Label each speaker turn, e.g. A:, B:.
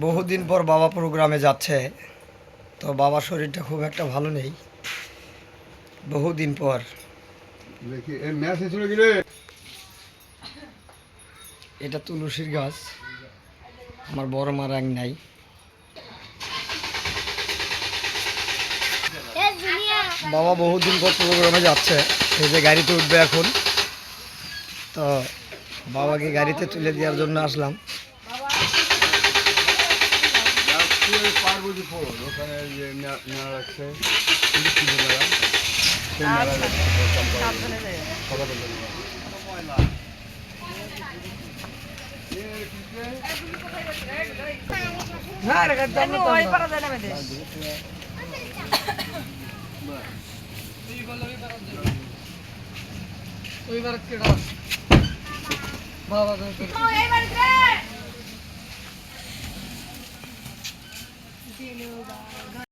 A: বহুদিন পর বাবা প্রোগ্রামে যাচ্ছে তো বাবার শরীরটা খুব একটা ভালো নেই। বহুদিন পর। এটা তুলসীর গাছ। আমার বড় মা রাং নাই। বাবা বহুদিন পর প্রোগ্রামে যাচ্ছে এই যে গাড়িতে উঠবে এখন। তো বাবাকে গাড়িতে তুলে দেওয়ার জন্য আসলাম।
B: ଇଏ ପାର୍ବତୀ ଫଳ ଦୋକାନ ଇଏ ନିଆଁ রাখছে তিরিশ কেজি মেলা সেই মেলা সদা বন্ধ
A: হ্যাঁ রে কত আমি ওই
C: পারা দেনা মেদে তুই বলবি পারা দে
A: ওই বার কেডা বাবা দে ওই বার কেডা Do you know that?